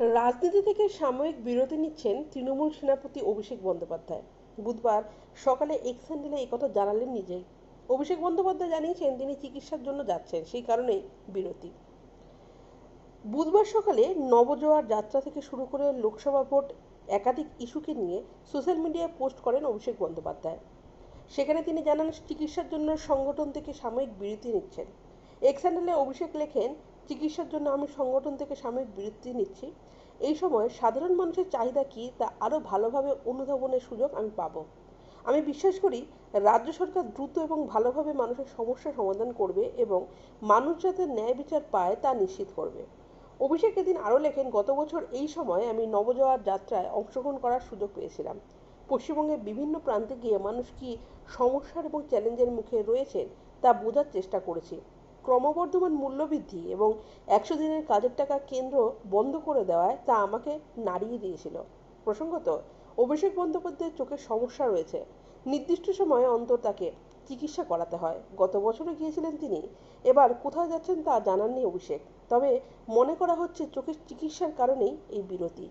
রাজনীতি থেকে সাময়িক বিরতি নিচ্ছেন তৃণমূল সেনাপতি অভিষেক বন্দ্যোপাধ্যায়। বুধবার সকালে এক্স হ্যান্ডেলে একথা জানালেন নিজেই অভিষেক বন্দ্যোপাধ্যায় জানিয়েছেন, তিনি চিকিৎসার জন্য যাচ্ছেন, সেই কারণেই বিরতি। বুধবার সকালে নবজোয়ার যাত্রা থেকে শুরু করে লোকসভা ভোট একাধিক ইস্যুকে নিয়ে সোশ্যাল মিডিয়ায় পোস্ট করেন অভিষেক বন্দ্যোপাধ্যায়। সেখানে তিনি জানান, চিকিৎসার জন্য সংগঠন থেকে সাময়িক বিরতি নিচ্ছেন। হ্যান্ডেলে অভিষেক লেখেন চিকিৎসার জন্য আমি সংগঠন থেকে সাময়িক বিরতি নিচ্ছি। এই সময় সাধারণ মানুষের চাহিদা কী তা আরও ভালোভাবে অনুধাবনের সুযোগ আমি পাব। আমি বিশ্বাস করি রাজ্য সরকার দ্রুত এবং ভালোভাবে মানুষের সমস্যা সমাধান করবে এবং মানুষ যাতে ন্যায় বিচার পায় তা নিশ্চিত করবে। অভিষেক এদিন আরও লেখেন, গত বছর এই সময় আমি নবজোয়ার যাত্রায় অংশগ্রহণ করার সুযোগ পেয়েছিলাম। পশ্চিমবঙ্গের বিভিন্ন প্রান্তে গিয়ে মানুষ কি সমস্যার এবং চ্যালেঞ্জের মুখে রয়েছেন তা বোঝার চেষ্টা করেছি। ক্রমবর্ধমান মূল্যবৃদ্ধি এবং একশো দিনের কাজের টাকা কেন্দ্র বন্ধ করে দেওয়ায় তা আমাকে নাড়িয়ে দিয়েছিল। প্রসঙ্গত, অভিষেক বন্দ্যোপাধ্যায়ের চোখের সমস্যা রয়েছে। নির্দিষ্ট সময়ে অন্তর তাকে চিকিৎসা করাতে হয়। গত বছরে গিয়েছিলেন তিনি। এবার কোথায় যাচ্ছেন তা জানাননি অভিষেক। তবে মনে করা হচ্ছে চোখের চিকিৎসার কারণেই এই বিরতি।